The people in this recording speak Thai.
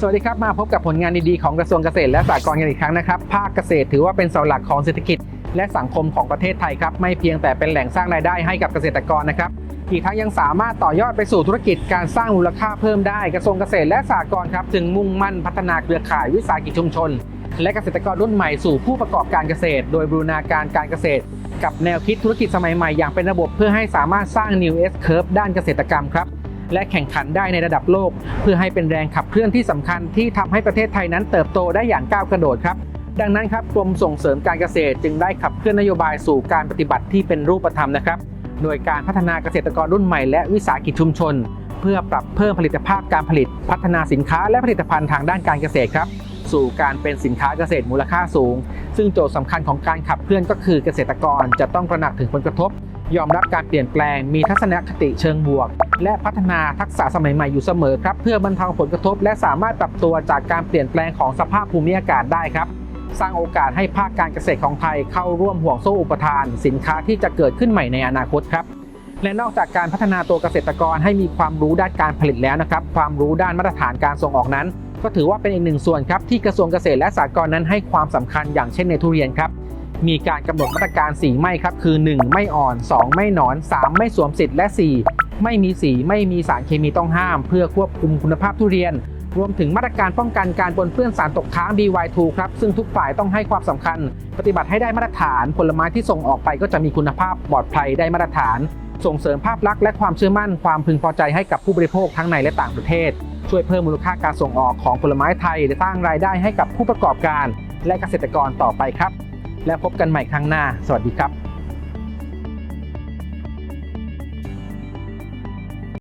สวัสดีครับ มาพบกับผลงานดีๆของกระทรวงเกษตรและสหกรณ์กันอีกครั้งนะครับ ภาคเกษตรถือว่าเป็นเสาหลักของเศรษฐกิจ และสังคมของประเทศไทยครับ ไม่เพียงแต่เป็นแหล่งสร้างรายได้ให้กับเกษตรกรนะครับ อีกทั้งยังสามารถต่อยอดไปสู่ธุรกิจการสร้างมูลค่าเพิ่มได้กระทรวงเกษตรและสหกรณ์ครับจึงมุ่งมั่นพัฒนาเครือข่ายวิสาหกิจชุมชน และเกษตรกรรุ่นใหม่สู่ผู้ประกอบการเกษตร โดยบูรณาการการเกษตร กับแนวคิดธุรกิจสมัยใหม่อย่างเป็นระบบเพื่อให้สามารถสร้าง New S Curve ด้านเกษตรกรรมครับ และแข่งขันได้ในระดับโลก เพื่อให้เป็นแรงขับเคลื่อนที่สำคัญที่ทำให้ประเทศไทยนั้นเติบโตได้อย่างก้าวกระโดดครับดังนั้นครับกรมส่งเสริมการเกษตรจึงได้ขับเคลื่อนนโยบายสู่การปฏิบัติที่เป็นรูปธรรมนะครับโดยการพัฒนาเกษตรกรรุ่นใหม่และวิสาหกิจชุมชน เพื่อปรับเพิ่มผลิตภาพการผลิต พัฒนาสินค้าและผลิตภัณฑ์ทางด้านการเกษตรครับสู่การเป็นสินค้าเกษตรมูลค่าสูง ซึ่งโจทย์สำคัญของการขับเคลื่อนก็คือเกษตรกรจะต้องตระหนักถึงผลกระทบ ยอมรับการเปลี่ยนแปลงมีทัศนคติเชิงบวก และพัฒนาทักษะสมัยใหม่อยู่เสมอครับ เพื่อบรรเทาผลกระทบ และสามารถปรับตัวจากการเปลี่ยนแปลงของสภาพภูมิอากาศได้ครับสร้างโอกาสให้ภาคการเกษตรของไทยเข้าร่วมห่วงโซ่อุปทาน สินค้าที่จะเกิดขึ้นใหม่ในอนาคตครับ และนอกจากการพัฒนาตัวเกษตรกรให้มีความรู้ด้านการผลิตแล้วนะครับ ความรู้ด้านมาตรฐานการส่งออกนั้น ก็ถือว่าเป็นอีกหนึ่งส่วนครับที่กระทรวงเกษตรและสหกรณ์นั้นให้ความสำคัญอย่างเช่นในทุเรียนครับ มีการกำหนดมาตรการสีไม่ครับคือ 1 ไม่อ่อน 2 ไม่หนอน 3 ไม่สวมสิทธิ์และ 4 ไม่มีสีไม่มีสารเคมีต้องห้าม เพื่อควบคุมคุณภาพทุเรียน รวมถึงมาตรการป้องกันการปนเปื้อนสารตกค้าง BY2 ครับซึ่งทุกฝ่ายต้องให้ความสำคัญ ปฏิบัติให้ได้มาตรฐาน ผลไม้ที่ส่งออกไปก็จะมีคุณภาพปลอดภัยได้มาตรฐาน ส่งเสริมภาพลักษณ์และความเชื่อมั่นความพึงพอใจให้กับผู้บริโภคทั้งในและต่างประเทศช่วยเพิ่มมูลค่าการส่งออกของผลไม้ไทยและสร้างรายได้ให้กับผู้ประกอบการ และเกษตรกรต่อไปครับ และพบกันใหม่ครั้งหน้า สวัสดีครับ